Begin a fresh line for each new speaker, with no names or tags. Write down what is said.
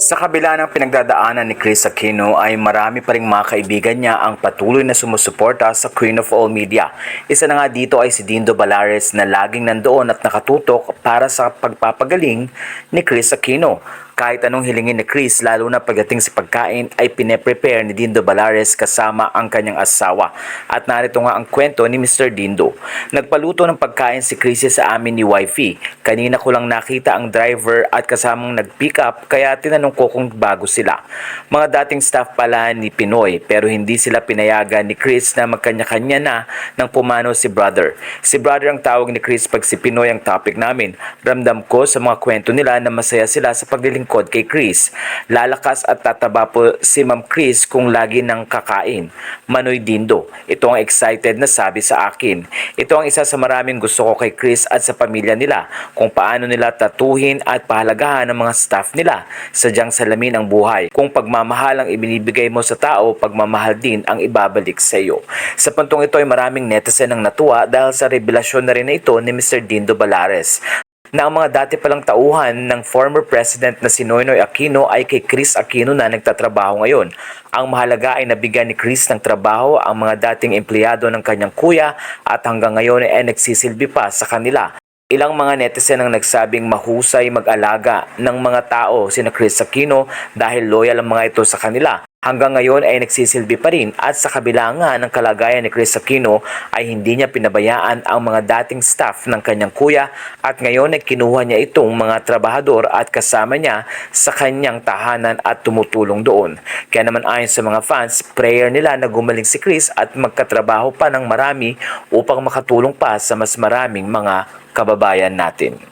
Sa kabila ng pinagdadaanan ni Chris Aquino ay marami pa ring mga kaibigan niya ang patuloy na sumusuporta sa Queen of All Media. Isa na nga dito ay si Dindo Balares na laging nandoon at nakatutok para sa pagpapagaling ni Chris Aquino. Kahit anong hilingin ni Chris, lalo na pagdating sa pagkain, ay pine-prepare ni Dindo Balares kasama ang kanyang asawa. At narito nga ang kwento ni Mr. Dindo. Nagpaluto ng pagkain si Chris sa amin ni Wifey. Kanina ko lang nakita ang driver at kasamang nag-pick up kaya tinanong ko kung bago sila. Mga dating staff pala ni Pinoy pero hindi sila pinayagan ni Chris na magkanya-kanya na nang pumano si brother. Si brother ang tawag ni Chris pag si Pinoy ang topic namin. Ramdam ko sa mga kwento nila na masaya sila sa paglilingkod kay Chris. Lalakas at tataba po si Ma'am Chris kung lagi nang kakain. Manoy Dindo. Ito ang excited na sabi sa akin. Ito ang isa sa maraming gusto ko kay Chris at sa pamilya nila. Kung paano nila tatuhin at pahalagahan ng mga staff nila. Sadyang salamin ang buhay. Kung pagmamahal ang ibinibigay mo sa tao, pagmamahal din ang ibabalik sa iyo. Sa puntong ito ay maraming netizen ang natuwa dahil sa revelasyon na rin na ito ni Mr. Dindo Balares na ang mga dati palang tauhan ng former president na si Noynoy Aquino ay kay Chris Aquino na nagtatrabaho ngayon. Ang mahalaga ay nabigyan ni Chris ng trabaho ang mga dating empleyado ng kanyang kuya at hanggang ngayon ay nagsisilbi pa sa kanila. Ilang mga netizen ang nagsabing mahusay mag-alaga ng mga tao sina Chris Aquino dahil loyal ang mga ito sa kanila. Hanggang ngayon ay nagsisilbi pa rin at sa kabila nga ng kalagayan ni Chris Aquino ay hindi niya pinabayaan ang mga dating staff ng kanyang kuya at ngayon ay kinuha niya itong mga trabahador at kasama niya sa kanyang tahanan at tumutulong doon. Kaya naman ayon sa mga fans, prayer nila na gumaling si Chris at magkatrabaho pa ng marami upang makatulong pa sa mas maraming mga kababayan natin.